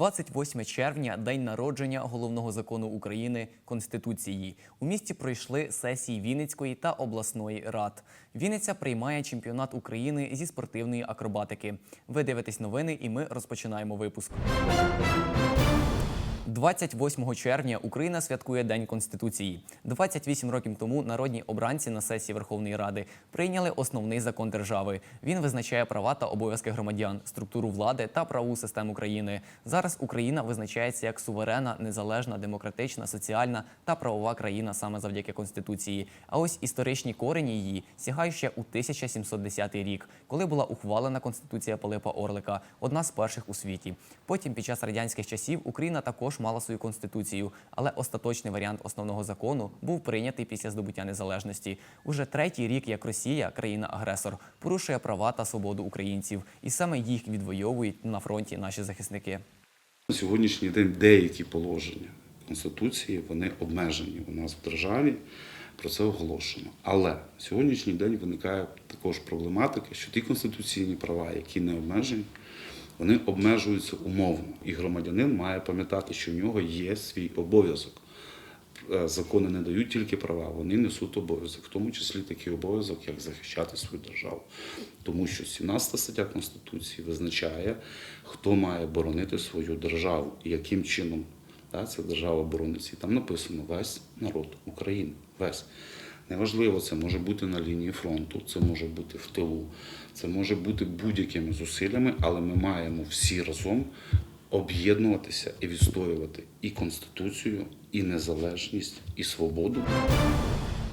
28 червня день народження головного закону України Конституції. У місті пройшли сесії Вінницької та обласної рад. Вінниця приймає чемпіонат України зі спортивної акробатики. Ви дивитесь новини, і ми розпочинаємо випуск. 28 червня Україна святкує День Конституції. 28 років тому народні обранці на сесії Верховної Ради прийняли основний закон держави. Він визначає права та обов'язки громадян, структуру влади та правову систему країни. Зараз Україна визначається як суверенна, незалежна, демократична, соціальна та правова країна саме завдяки Конституції. А ось історичні корені її сягають ще у 1710 рік, коли була ухвалена Конституція Пилипа Орлика, одна з перших у світі. Потім, під час радянських часів, Україна також мала свою конституцію, але остаточний варіант основного закону був прийнятий після здобуття незалежності. Уже третій рік, як Росія, країна-агресор, порушує права та свободу українців, і саме їх відвоюють на фронті наші захисники. На сьогоднішній день деякі положення Конституції вони обмежені у нас в державі. Про це оголошено. Але сьогоднішній день виникає також проблематика, що ті конституційні права, які не обмежені, вони обмежуються умовно. І громадянин має пам'ятати, що в нього є свій обов'язок. Е, Закони не дають тільки права, вони несуть обов'язок, в тому числі такий обов'язок, як захищати свою державу. Тому що 17 стаття Конституції визначає, хто має боронити свою державу і яким чином да, ця держава борониться. І там написано весь народ України. Весь. Неважливо, це може бути на лінії фронту, це може бути в тилу, це може бути будь-якими зусиллями, але ми маємо всі разом об'єднуватися і відстоювати і Конституцію, і незалежність, і свободу.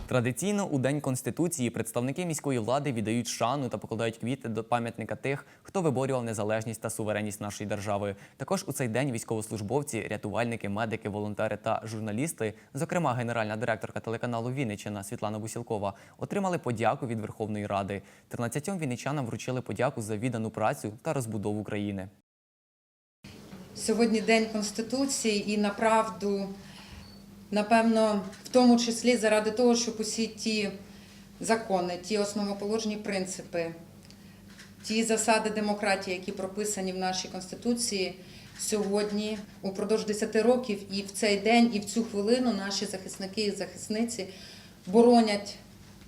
Традиційно у День Конституції представники міської влади віддають шану та покладають квіти до пам'ятника тих, хто виборював незалежність та суверенність нашої держави. Також у цей день військовослужбовці, рятувальники, медики, волонтери та журналісти, зокрема генеральна директорка телеканалу Вінниччина Світлана Бусілкова, отримали подяку від Верховної Ради. 13 вінничанам вручили подяку за віддану працю та розбудову країни. Сьогодні День Конституції і направду, напевно, в тому числі заради того, щоб усі ті закони, ті основоположні принципи, ті засади демократії, які прописані в нашій Конституції, сьогодні, упродовж 10 років, і в цей день, і в цю хвилину наші захисники і захисниці боронять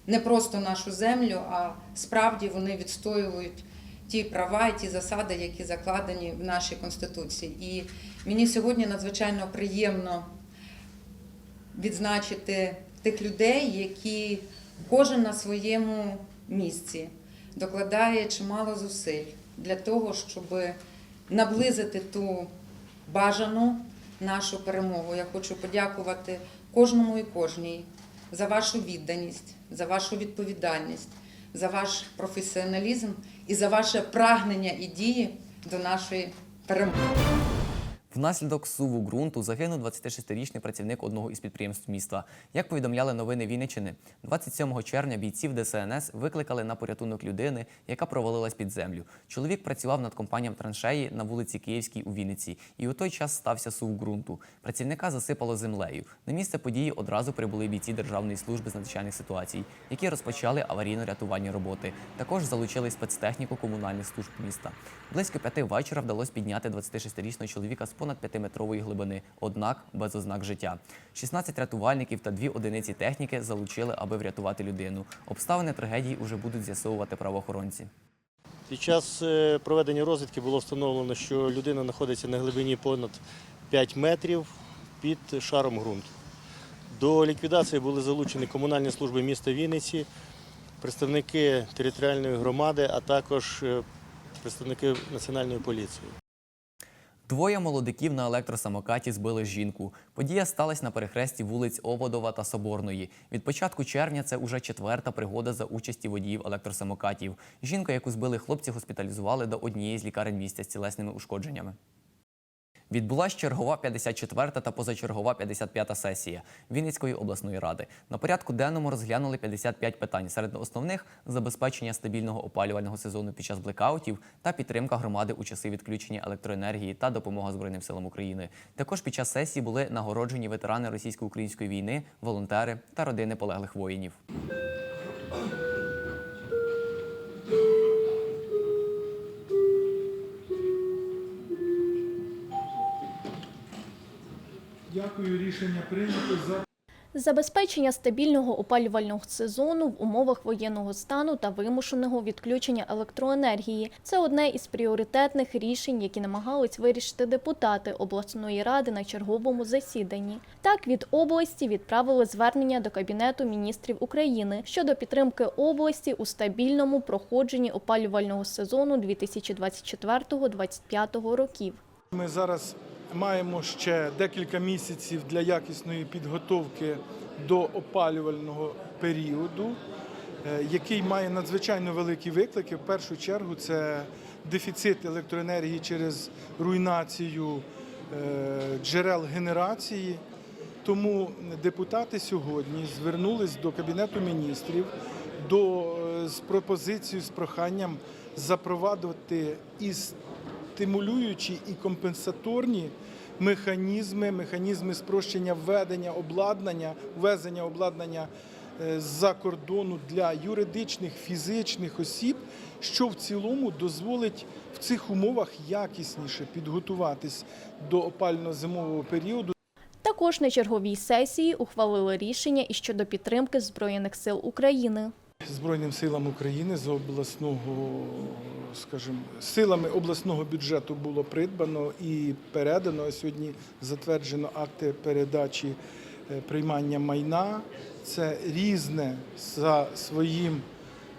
не просто нашу землю, а справді вони відстоюють ті права і ті засади, які закладені в нашій Конституції. І мені сьогодні надзвичайно приємно відзначити тих людей, які кожен на своєму місці докладає чимало зусиль для того, щоб наблизити ту бажану нашу перемогу. Я хочу подякувати кожному і кожній за вашу відданість, за вашу відповідальність, за ваш професіоналізм і за ваше прагнення і дії до нашої перемоги. Внаслідок суву ґрунту загинув 26-річний працівник одного із підприємств міста. Як повідомляли новини Вінниччини, 27 червня бійців ДСНС викликали на порятунок людини, яка провалилась під землю. Чоловік працював над компанією траншеї на вулиці Київській у Вінниці, і у той час стався сув ґрунту. Працівника засипало землею. На місце події одразу прибули бійці Державної служби з надзвичайних ситуацій, які розпочали аварійно-рятувальні роботи. Також залучили спецтехніку комунальних служб міста. Близько п'яти вечора вдалося підняти 26-річного чоловіка з понад 5-метрової глибини, однак без ознак життя. 16 рятувальників та дві одиниці техніки залучили, аби врятувати людину. Обставини трагедії уже будуть з'ясовувати правоохоронці. Під час е, проведення розвідки було встановлено, що людина знаходиться на глибині понад 5 метрів під шаром ґрунту. До ліквідації були залучені комунальні служби міста Вінниці, представники територіальної громади, а також е, представники національної поліції. Двоє молодиків на електросамокаті збили жінку. Подія сталася на перехресті вулиць Оводова та Соборної. Від початку червня це уже четверта пригода за участі водіїв електросамокатів. Жінка, яку збили хлопці, госпіталізували до однієї з лікарень місця з цілесними ушкодженнями. Відбулась чергова 54 та позачергова 55 сесія Вінницької обласної ради. На порядку денному розглянули 55 питань. Серед основних забезпечення стабільного опалювального сезону під час блекаутів та підтримка громади у часи відключення електроенергії та допомога Збройним силам України. Також під час сесії були нагороджені ветерани російсько-української війни, волонтери та родини полеглих воїнів. Дякую, рішення прийнято. За Забезпечення стабільного опалювального сезону в умовах воєнного стану та вимушеного відключення електроенергії це одне із пріоритетних рішень, які намагались вирішити депутати обласної ради на черговому засіданні. Так від області відправили звернення до Кабінету міністрів України щодо підтримки області у стабільному проходженні опалювального сезону 2024-2025 років. ми зараз маємо ще декілька місяців для якісної підготовки до опалювального періоду, е, який має надзвичайно великі виклики. В першу чергу це дефіцит електроенергії через руйнацію е, джерел генерації. Тому депутати сьогодні звернулись до Кабінету міністрів до, е, з пропозицією, з проханням запровадити і стимулюючі і компенсаторні механізми, механізми спрощення введення обладнання, ввезення обладнання е, з-за кордону для юридичних фізичних осіб, що в цілому дозволить в цих умовах якісніше підготуватись до опально-зимового періоду. Також на черговій сесії ухвалили рішення і щодо підтримки Збройних сил України. Збройним силам України з обласного, скажімо, силами обласного бюджету було придбано і передано. Сьогодні затверджено акти передачі е, приймання майна. Це різне за своїм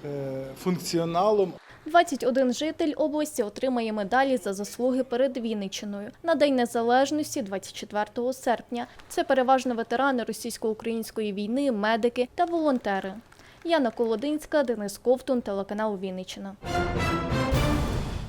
е, функціоналом. 21 житель області отримає медалі за заслуги перед Вінниччиною на День Незалежності 24 серпня. Це переважно ветерани російсько-української війни, медики та волонтери. Яна Колодинська, Денис Ковтун, телеканал Вінниччина.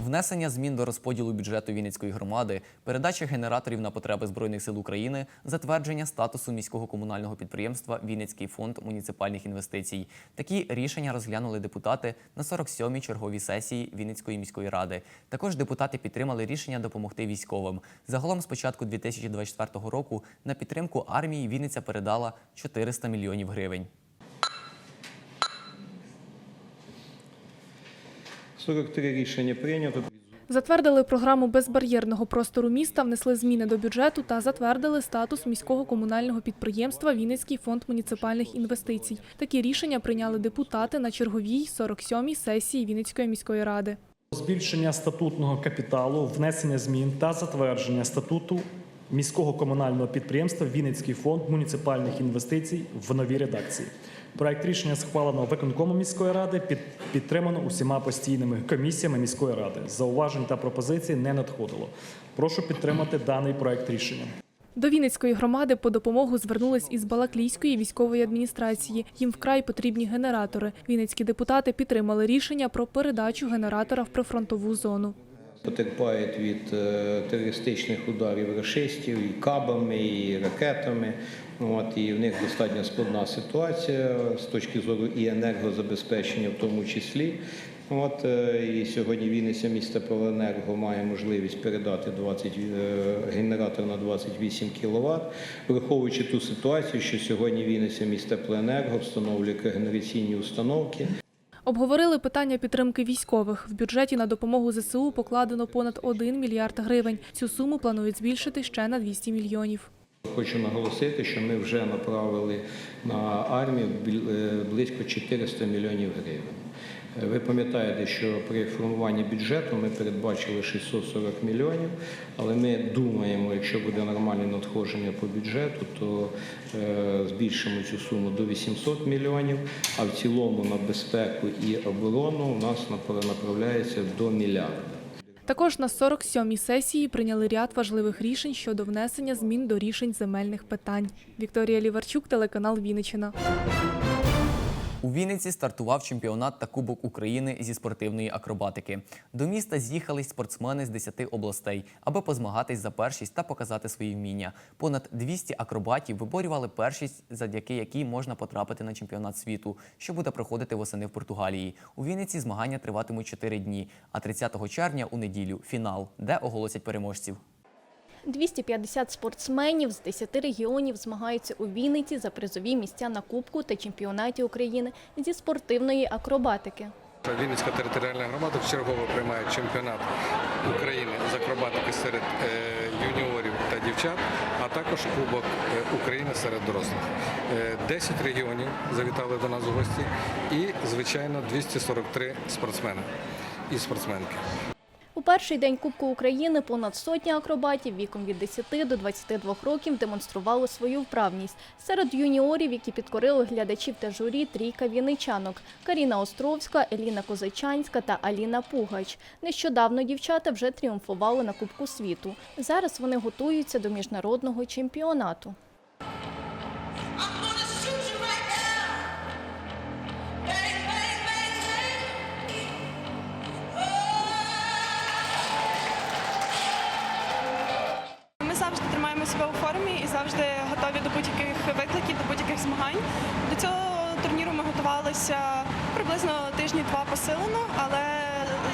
Внесення змін до розподілу бюджету Вінницької громади, передача генераторів на потреби Збройних сил України, затвердження статусу міського комунального підприємства Вінницький фонд муніципальних інвестицій. Такі рішення розглянули депутати на 47-й черговій сесії Вінницької міської ради. Також депутати підтримали рішення допомогти військовим. Загалом з початку 2024 року на підтримку армії Вінниця передала 400 мільйонів гривень. 43 рішення прийнято. Затвердили програму безбар'єрного простору міста, внесли зміни до бюджету та затвердили статус міського комунального підприємства Вінницький фонд муніципальних інвестицій. Такі рішення прийняли депутати на черговій 47-й сесії Вінницької міської ради. Збільшення статутного капіталу, внесення змін та затвердження статуту міського комунального підприємства Вінницький фонд муніципальних інвестицій в новій редакції. Проект рішення схвалено виконкомом міської ради, під, підтримано усіма постійними комісіями міської ради. Зауважень та пропозицій не надходило. Прошу підтримати даний проект рішення. До Вінницької громади по допомогу звернулись із Балаклійської військової адміністрації. Їм вкрай потрібні генератори. Вінницькі депутати підтримали рішення про передачу генератора в прифронтову зону. Потерпають від е, терористичних ударів рашистів і кабами, і ракетами. От, і в них достатньо складна ситуація з точки зору і енергозабезпечення, в тому числі. От, е, і сьогодні Вінниця місто Павленерго має можливість передати 20, е, генератор на 28 кВт, враховуючи ту ситуацію, що сьогодні Вінниця місто Павленерго встановлює генераційні установки. Обговорили питання підтримки військових. В бюджеті на допомогу ЗСУ покладено понад 1 мільярд гривень. Цю суму планують збільшити ще на 200 мільйонів. Хочу наголосити, що ми вже направили на армію е, близько 400 мільйонів гривень. Е, Ви пам'ятаєте, що при формуванні бюджету ми передбачили 640 мільйонів, але ми думаємо, якщо буде нормальне надходження по бюджету, то е, збільшимо цю суму до 800 мільйонів, а в цілому на безпеку і оборону у нас напра- направляється до мільярда. Також на 47-й сесії прийняли ряд важливих рішень щодо внесення змін до рішень земельних питань. Вікторія Ліварчук, телеканал Вінниччина. У Вінниці стартував чемпіонат та Кубок України зі спортивної акробатики. До міста з'їхались спортсмени з 10 областей, аби позмагатись за першість та показати свої вміння. Понад 200 акробатів виборювали першість, завдяки якій можна потрапити на чемпіонат світу, що буде проходити восени в Португалії. У Вінниці змагання триватимуть 4 дні, а 30 червня у неділю фінал, де оголосять переможців. 250 спортсменів з 10 регіонів змагаються у Вінниці за призові місця на Кубку та чемпіонаті України зі спортивної акробатики. Вінницька територіальна громада вчергово приймає чемпіонат України з акробатики серед е, юніорів та дівчат, а також Кубок е, України серед дорослих. Е, 10 регіонів завітали до нас у гості і, звичайно, 243 спортсмени і спортсменки. У перший день Кубку України понад сотня акробатів віком від 10 до 22 років демонстрували свою вправність. Серед юніорів, які підкорили глядачів та журі, трійка вінничанок – Каріна Островська, Еліна Козачанська та Аліна Пугач. Нещодавно дівчата вже тріумфували на Кубку світу. Зараз вони готуються до міжнародного чемпіонату. Завжди готові до будь-яких викликів, до будь-яких змагань. До цього турніру ми готувалися приблизно тижні два посилено, але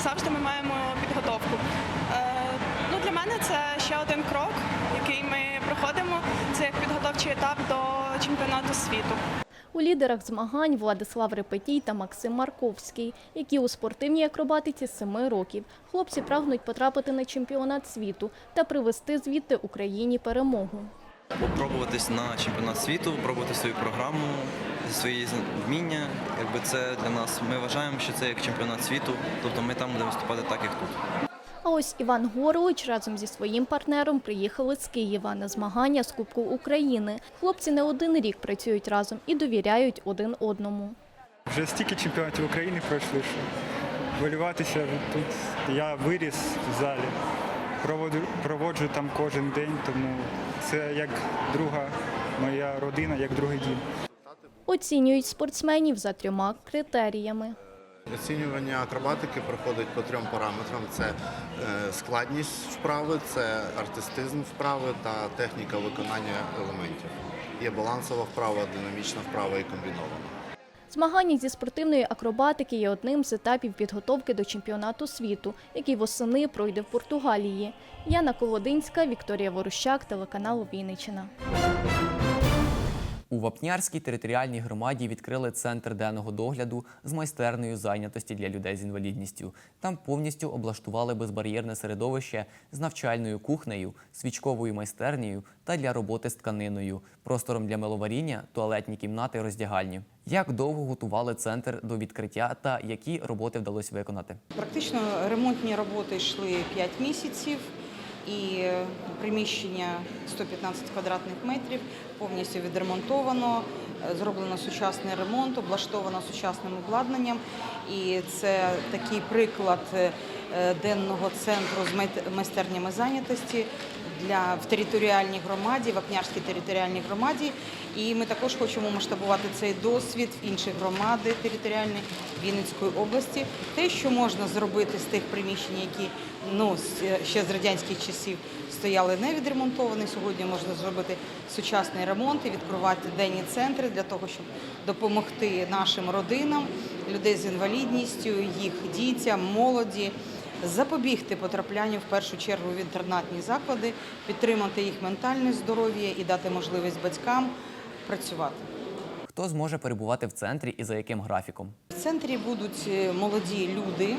завжди ми маємо підготовку. Е, ну, для мене це ще один крок, який ми проходимо. Це як підготовчий етап до чемпіонату світу. У лідерах змагань Владислав Репетій та Максим Марковський, які у спортивній акробатиці 7 років. Хлопці прагнуть потрапити на чемпіонат світу та привезти звідти Україні перемогу. Попробуватись на чемпіонат світу, пробувати свою програму, свої вміння. Якби це для нас. Ми вважаємо, що це як чемпіонат світу, тобто ми там будемо виступати так, як тут. А ось Іван Горович разом зі своїм партнером приїхали з Києва на змагання з Кубку України. Хлопці не один рік працюють разом і довіряють один одному. Вже стільки чемпіонатів України пройшли, що хвилюватися тут. Я виріс в залі, проводжу, проводжу там кожен день, тому це як друга моя родина, як другий дім. Оцінюють спортсменів за трьома критеріями. Оцінювання акробатики проходить по трьом параметрам: це е, складність вправи, це артистизм вправи та техніка виконання елементів. Є балансова вправа, динамічна вправа і комбінована. Змагання зі спортивної акробатики є одним з етапів підготовки до чемпіонату світу, який восени пройде в Португалії. Яна Колодинська, Вікторія Ворущак, телеканал Вінниччина. У Вапнярській територіальній громаді відкрили центр денного догляду з майстерною зайнятості для людей з інвалідністю. Там повністю облаштували безбар'єрне середовище з навчальною кухнею, свічковою майстернею та для роботи з тканиною, простором для миловаріння, туалетні кімнати, роздягальні. Як довго готували центр до відкриття та які роботи вдалося виконати? Практично ремонтні роботи йшли 5 місяців, і приміщення 115 квадратних метрів повністю відремонтовано, зроблено сучасний ремонт, облаштовано сучасним обладнанням. І це такий приклад е, денного центру з майстернями зайнятості для в територіальній громаді, в Апнярській територіальній громаді. І ми також хочемо масштабувати цей досвід в інші громади територіальної Вінницької області. Те, що можна зробити з тих приміщень, які ну ще з радянських часів стояли не відремонтовані. Сьогодні можна зробити сучасний ремонт і відкривати денні центри для того, щоб допомогти нашим родинам, людей з інвалідністю, їх дітям, молоді. Запобігти потраплянню в першу чергу в інтернатні заклади, підтримати їх ментальне здоров'я і дати можливість батькам працювати. Хто зможе перебувати в центрі і за яким графіком? В центрі будуть е, молоді люди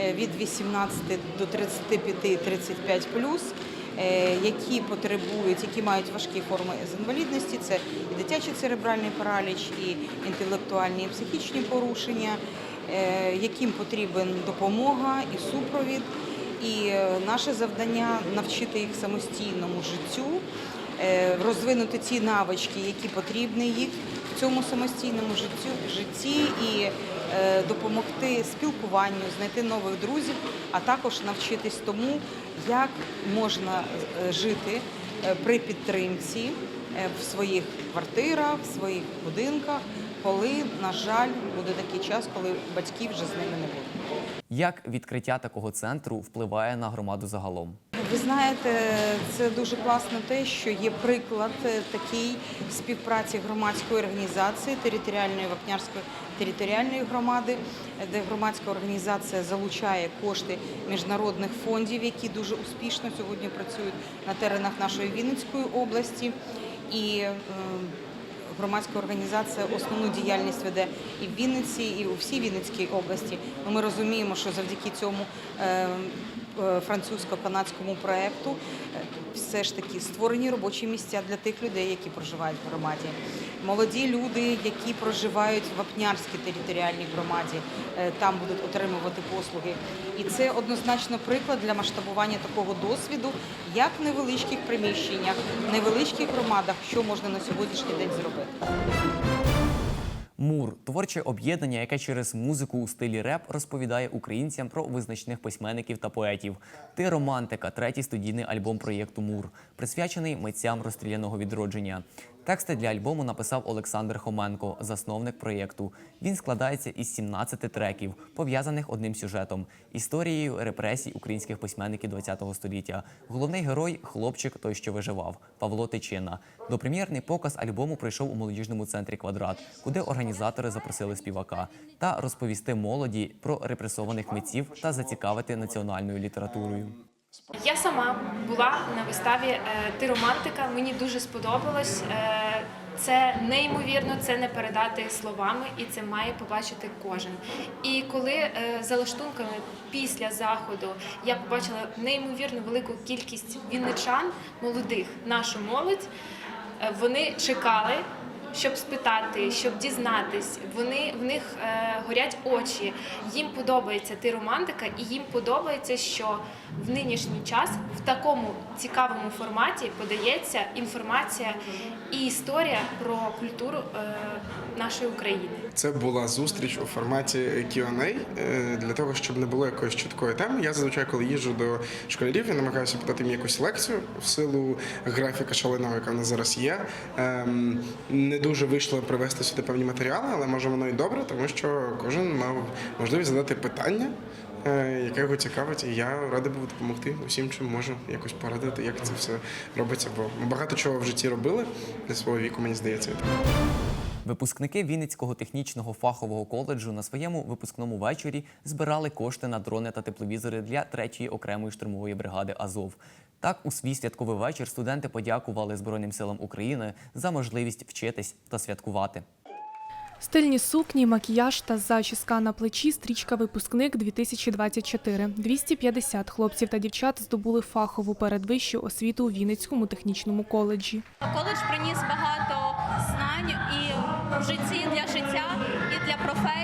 е, від 18 до 35-35 плюс, е, які потребують, які мають важкі форми з інвалідності. Це і дитячий церебральний параліч, і інтелектуальні і психічні порушення, яким потрібен допомога і супровід. І наше завдання навчити їх самостійному життю, розвинути ті навички, які потрібні їх в цьому самостійному житті і е, допомогти спілкуванню, знайти нових друзів, а також навчитись тому, як можна е, жити е, при підтримці е, в своїх квартирах, в своїх будинках, коли, на жаль, буде такий час, коли батьків вже з ними не буде. Як відкриття такого центру впливає на громаду загалом? Ви знаєте, це дуже класно те, що є приклад е, такий співпраці громадської організації територіальної Вапнярської територіальної громади, де громадська організація залучає кошти міжнародних фондів, які дуже успішно сьогодні працюють на теренах нашої Вінницької області. І е, громадська організація основну діяльність веде і в Вінниці, і у всій Вінницькій області. Ну, Ми розуміємо, що завдяки цьому е, е, французько-канадському проєкту е, все ж таки створені робочі місця для тих людей, які проживають в громаді. Молоді люди, які проживають в Вапнярській територіальній громаді, е, там будуть отримувати послуги. І це однозначно приклад для масштабування такого досвіду, як в невеличких приміщеннях, в невеличких громадах, що можна на сьогоднішній день зробити. Мур творче об'єднання, яке через музику у стилі реп розповідає українцям про визначних письменників та поетів. Ти романтика, третій студійний альбом проєкту Мур, присвячений митцям розстріляного відродження. Тексти для альбому написав Олександр Хоменко, засновник проєкту. Він складається із 17 треків, пов'язаних одним сюжетом історією репресій українських письменників ХХ століття. Головний герой хлопчик, той, що виживав, Павло Тичина. Допрем'єрний показ альбому пройшов у молодіжному центрі Квадрат, куди організатори запросили співака та розповісти молоді про репресованих митців та зацікавити національною літературою. Я сама була на виставі е, Ти романтика. Мені дуже сподобалось. Е, Це неймовірно, це не передати словами, і це має побачити кожен. І коли е, за лаштунками після заходу я побачила неймовірно велику кількість вінничан, молодих, нашу молодь, вони чекали. Щоб спитати, щоб дізнатись, вони в них е, горять очі. Їм подобається ти романтика, і їм подобається, що в нинішній час в такому цікавому форматі подається інформація і історія про культуру е, нашої України. Це була зустріч у форматі Q&A е, для того, щоб не було якоїсь чіткої теми. Я зазвичай, коли їжджу до школярів, я намагаюся питати їм якусь лекцію в силу графіка шаленого, яка в нас зараз є. Ем, Не дуже вийшло привести сюди певні матеріали, але може воно і добре, тому що кожен мав можливість задати питання. Е, Яке його цікавить, і я радий був допомогти усім, чим можу якось порадити, як це все робиться. Бо ми багато чого в житті робили для свого віку, мені здається. Випускники Вінницького технічного фахового коледжу на своєму випускному вечорі збирали кошти на дрони та тепловізори для третьої окремої штурмової бригади Азов. Так, у свій святковий вечір студенти подякували Збройним силам України за можливість вчитись та святкувати. Стильні сукні, макіяж та зачіска на плечі стрічка випускник 2024. 250 хлопців та дівчат здобули фахову передвищу освіту у Вінницькому технічному коледжі. Коледж приніс багато знань і в житті для життя, і для професії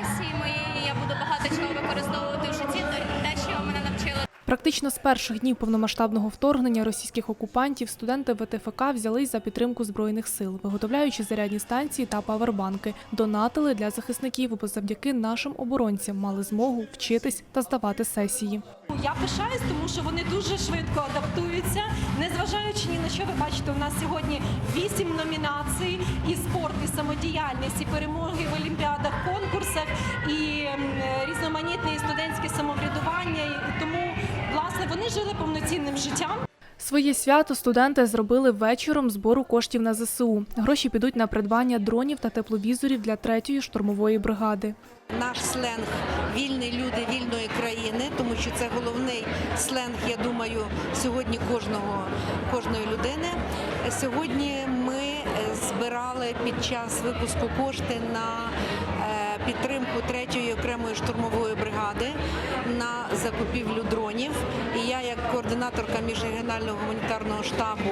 Практично з перших днів повномасштабного вторгнення російських окупантів студенти ВТФК взялись за підтримку збройних сил, виготовляючи зарядні станції та павербанки, донатили для захисників, бо завдяки нашим оборонцям мали змогу вчитись та здавати сесії. Я пишаюсь, тому що вони дуже швидко адаптуються, незважаючи ні на що ви бачите, у нас сьогодні вісім номінацій: і спорт, і самодіяльність, і перемоги в олімпіадах, конкурсах, і вони жили повноцінним життям. Своє свято студенти зробили вечором збору коштів на ЗСУ. Гроші підуть на придбання дронів та тепловізорів для третьої штурмової бригади. Наш сленг вільні люди вільної країни, тому що це головний сленг, я думаю, сьогодні кожного кожної людини. Сьогодні ми е, збирали під час випуску кошти на підтримку третьої окремої штурмової бригади на закупівлю дронів. І я, як координаторка міжрегіонального гуманітарного штабу,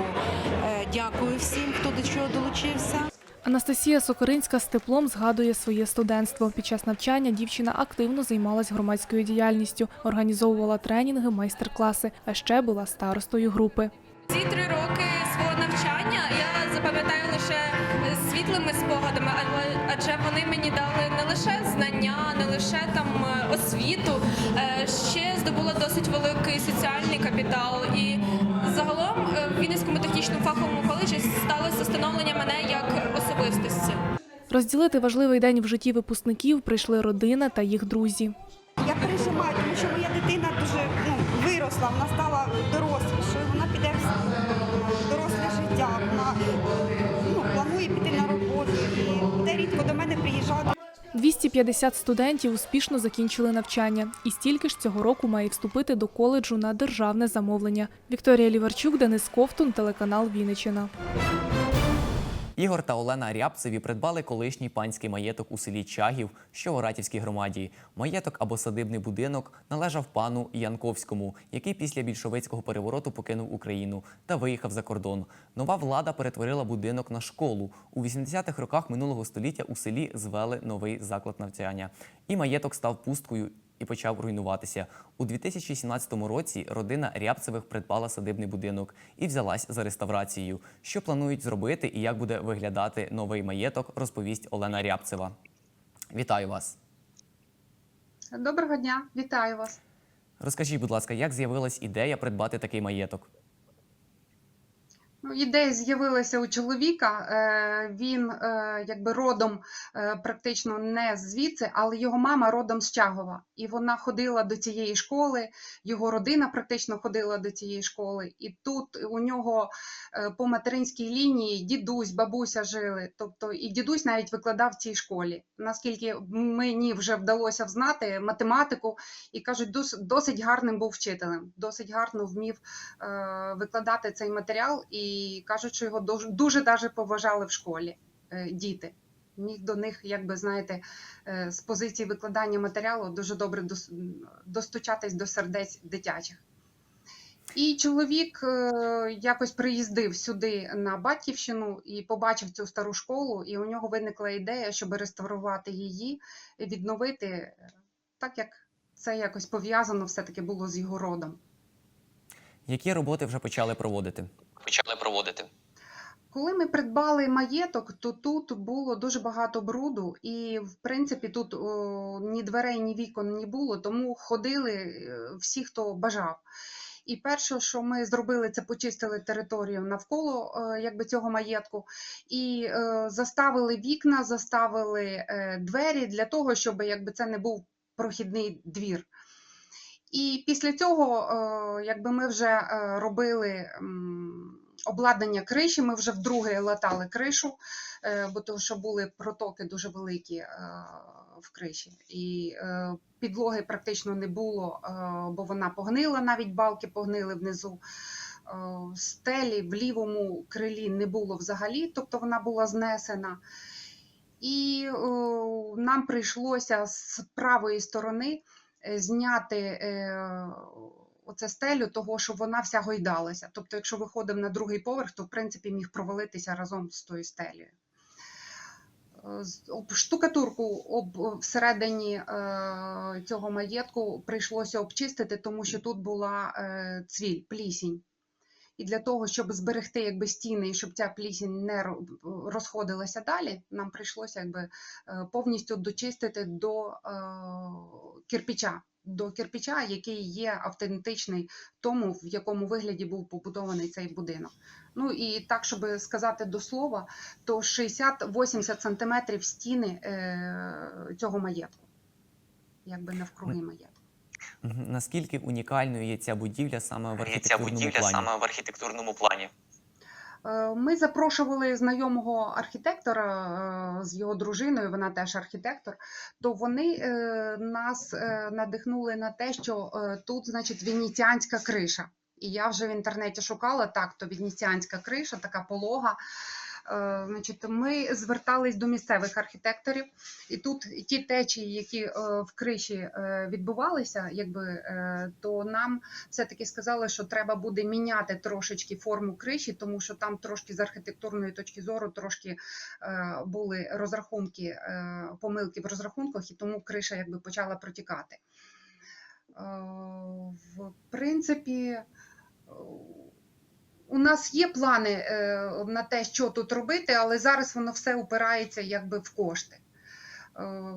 е, дякую всім, хто до чого долучився. Анастасія Сокоринська з теплом згадує своє студентство. Під час навчання дівчина активно займалась громадською діяльністю, організовувала тренінги, майстер-класи, а ще була старостою групи. Ці три роки свого навчання я запам'ятаю лише світлими спогадами, адже вони мені дали не лише знання, не лише там е, освіту, е, ще здобула досить великий соціальний капітал. І загалом е, в Вінницькому технічному фаховому коледжі сталося становлення мене як особистості. Розділити важливий день в житті випускників прийшли родина та їх друзі. 250 студентів успішно закінчили навчання, і стільки ж цього року має вступити до коледжу на державне замовлення. Вікторія Ліварчук, Денис Ковтун, телеканал Вінниччина. Ігор та Олена Рябцеві придбали колишній панський маєток у селі Чагів, що в Оратівській громаді. Маєток або садибний будинок належав пану Янковському, який після більшовицького перевороту покинув Україну та виїхав за кордон. Нова влада перетворила будинок на школу. У 80-х роках минулого століття у селі звели новий заклад навчання. І маєток став пусткою і почав руйнуватися. У 2017 році родина Рябцевих придбала садибний будинок і взялась за реставрацію. Що планують зробити і як буде виглядати новий маєток, розповість Олена Рябцева. Вітаю вас! Доброго дня, вітаю вас. Розкажіть, будь ласка, як з'явилась ідея придбати такий маєток? Ну, ідея з'явилася у чоловіка. Е, Він е, якби родом е, практично не звідси, але його мама родом з Чагова. І вона ходила до цієї школи, його родина практично ходила до цієї школи. І тут у нього по материнській лінії дідусь, бабуся жили. Тобто і дідусь навіть викладав в цій школі. Наскільки мені вже вдалося взнати математику, і кажуть, досить гарним був вчителем, досить гарно вмів викладати цей матеріал, і кажуть, що його дуже, дуже даже поважали в школі е, діти. Міг до них, якби знаєте, е, з позиції викладання матеріалу дуже добре дос- достучатись до сердець дитячих. І чоловік е, якось приїздив сюди на батьківщину і побачив цю стару школу, і у нього виникла ідея, щоб реставрувати її, відновити, так як це якось пов'язано все-таки було з його родом. Які роботи вже почали проводити? Почали проводити. Коли ми придбали маєток, то тут було дуже багато бруду, і в принципі тут о, ні дверей, ні вікон не було, тому ходили е, всі, хто бажав. І перше, що ми зробили, це почистили територію навколо е, якби, цього маєтку і е, заставили вікна, заставили е, двері для того, щоб якби, це не був прохідний двір. І після цього, е, якби ми вже е, робили м, обладнання криші, ми вже вдруге латали кришу, е, бо тому що були протоки дуже великі е, в криші. І е, підлоги практично не було, бо вона погнила, навіть балки погнили внизу. Стелі в лівому крилі не було взагалі, тобто вона була знесена. І о, нам прийшлося з правої сторони зняти оце стелю, того, що вона вся гойдалася. Тобто, якщо виходив на другий поверх, то в принципі міг провалитися разом з тою стелею. Штукатурку об всередині е, цього маєтку прийшлося обчистити, тому що тут була е, цвіль, плісінь. І для того, щоб зберегти якби стіни і щоб ця плісінь не розходилася далі, нам прийшлося якби е, повністю дочистити до е, кирпича, до кирпича, який є автентичний тому, в якому вигляді був побудований цей будинок. Ну і так, щоб сказати до слова, то 60-80 сантиметрів стіни е, цього маєтку, якби навкруги маєтку. Наскільки унікальною є ця будівля саме в архітектурному будівля плані? саме в архітектурному плані. Е, Ми запрошували знайомого архітектора е, з його дружиною, вона теж архітектор. То вони е, нас надихнули на те, що тут, значить, венеціанська криша. І я вже в інтернеті шукала так, то венеціанська криша, така полога. Е, Значить, ми звертались до місцевих архітекторів, і тут ті течії, які е, в криші е, відбувалися, якби то нам все-таки сказали, що треба буде міняти трошечки форму криші, тому що там трошки з архітектурної точки зору трошки були розрахунки, помилки в розрахунках, і тому криша якби почала протікати. В принципі, у нас є плани е, на те, що тут робити, але зараз воно все упирається якби в кошти. Е,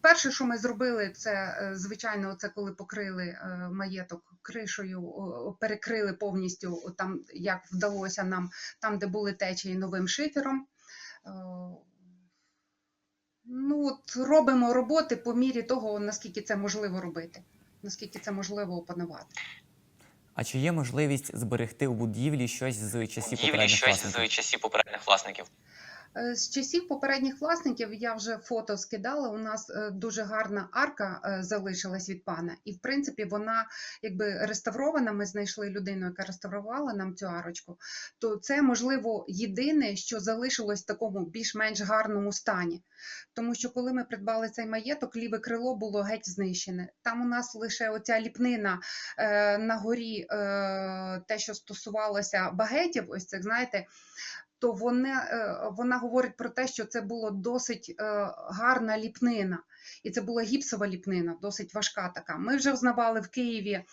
Перше, що ми зробили, це е, звичайно, це коли покрили маєток кришею, перекрили повністю там, як вдалося нам, там, де були течії новим шифером. Ну, от робимо роботи по мірі того, наскільки це можливо робити, наскільки це можливо опанувати. А чи є можливість зберегти у будівлі щось з часів Будівлі попередніх щось власників? з часів попередніх власників. Е, З часів попередніх власників я вже фото скидала. У нас е, дуже гарна арка е, залишилась від пана, і в принципі вона якби реставрована. Ми знайшли людину, яка реставрувала нам цю арочку. То це можливо єдине, що залишилось в такому більш-менш гарному стані. Тому що коли ми придбали цей маєток, ліве крило було геть знищене. Там у нас лише оця ліпнина на горі, те, що стосувалося багетів, ось цих, знаєте, то вона, е, вона говорить про те, що це була досить е, гарна ліпнина. І це була гіпсова ліпнина, досить важка така. Ми вже взнавали в Києві,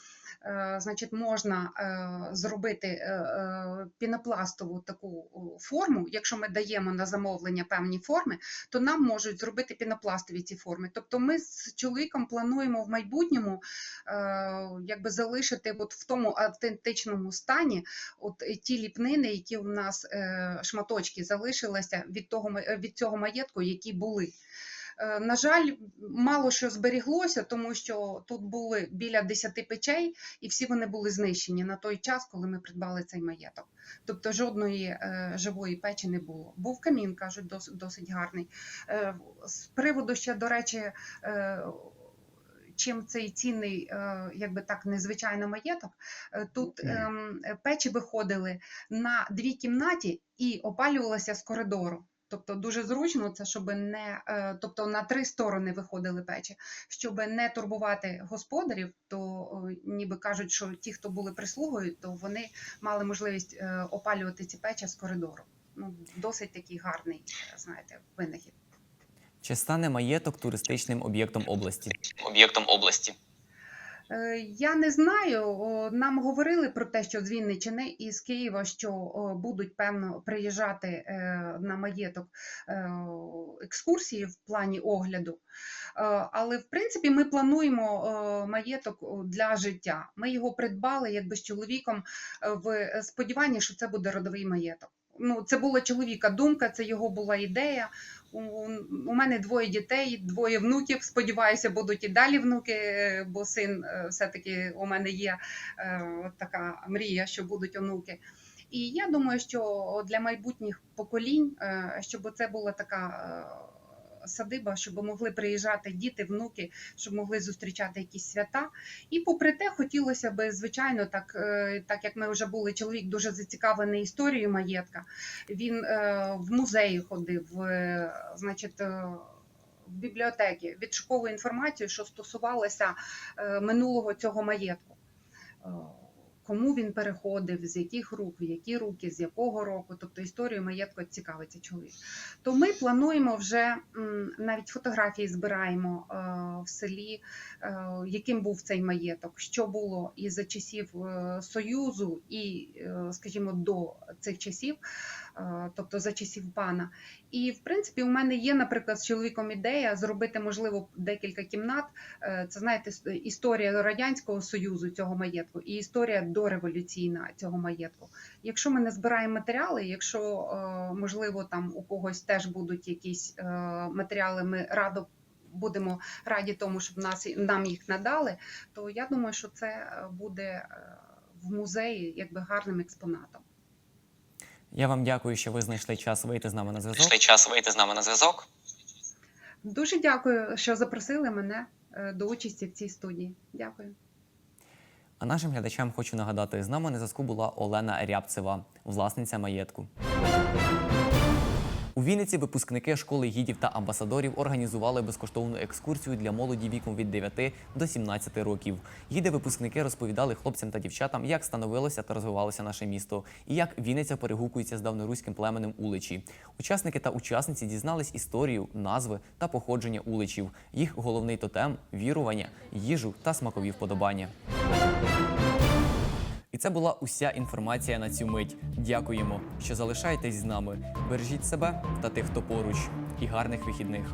значить, можна е, зробити е, е, пінопластову таку форму. Якщо ми даємо на замовлення певні форми, то нам можуть зробити пінопластові ці форми. Тобто ми з чоловіком плануємо в майбутньому е, якби залишити от в тому автентичному стані от ті ліпнини, які у нас е, шматочки залишилися від, того, від цього маєтку, які були. Е, На жаль, мало що зберіглося, тому що тут були біля 10 печей, і всі вони були знищені на той час, коли ми придбали цей маєток. Тобто жодної е, живої печі не було. Був камін, кажуть, досить, досить гарний. Е, з приводу ще, до речі, чим цей цінний, якби так, незвичайно маєток, тут ем, печі виходили на дві кімнаті і опалювалися з коридору. Тобто дуже зручно це, щоб не е, тобто на три сторони виходили печі, щоб не турбувати господарів, то ніби кажуть, що ті, хто були прислугою, то вони мали можливість е, опалювати ці печі з коридору. Ну, досить такий гарний, знаєте, винахід. Чи стане маєток туристичним об'єктом області? Об'єктом області. Е, Я не знаю. Нам говорили про те, що з Вінниччини і з Києва, що будуть певно приїжджати е, на маєток е, екскурсії в плані огляду. Але в принципі ми плануємо маєток для життя. Ми його придбали якби з чоловіком в сподіванні, що це буде родовий маєток. Ну, це була чоловіка думка, це його була ідея. У, мене двоє дітей, двоє внуків. Сподіваюся, будуть і далі внуки, е, бо син е, все-таки у мене є е, така мрія, що будуть онуки. І я думаю, що для майбутніх поколінь, щоб це була така садиба, щоб могли приїжджати діти, внуки, щоб могли зустрічати якісь свята. І попри те, хотілося б, звичайно, так, е, так як ми вже були, чоловік дуже зацікавлений історією маєтка. Він е, в музеї ходив, е, значить. В бібліотеки відшуковую інформацію, що стосувалося е, минулого цього маєтку. Кому він переходив, з яких рук, в які руки, з якого року, тобто історію маєтку цікавиться чоловік. То ми плануємо вже навіть фотографії збираємо е, в селі, е, яким був цей маєток, що було і за часів е, Союзу, і, скажімо, до цих часів, тобто за часів пана. І в принципі, у мене є, наприклад, з чоловіком ідея зробити, можливо, декілька кімнат. Е, Це знаєте, історія радянського союзу цього маєтку і історія дореволюційна цього маєтку. Якщо ми не збираємо матеріали, якщо е, можливо там у когось теж будуть якісь е, матеріали, ми радо. Будемо раді тому, щоб нас нам їх надали, то я думаю, що це е, буде е, в музеї якби гарним експонатом. Я вам дякую, що ви знайшли час вийти з нами на зв'язок. Знайшли час вийти з нами на зв'язок. Дуже дякую, що запросили мене е, до участі в цій студії. Дякую. А нашим глядачам хочу нагадати, з нами на зв'язку була Олена Рябцева, власниця маєтку. У Вінниці випускники школи гідів та амбасадорів організували безкоштовну екскурсію для молоді віком від 9 до 17 років. Гіди-випускники розповідали хлопцям та дівчатам, як становилося та розвивалося наше місто, і як Вінниця перегукується з давноруським племенем уличі. Учасники та учасниці дізнались історію, назви та походження уличів, їх головний тотем, вірування, їжу та смакові вподобання. І це була уся інформація на цю мить. Дякуємо, що залишаєтесь з нами. Бережіть себе та тих, хто поруч, і гарних вихідних.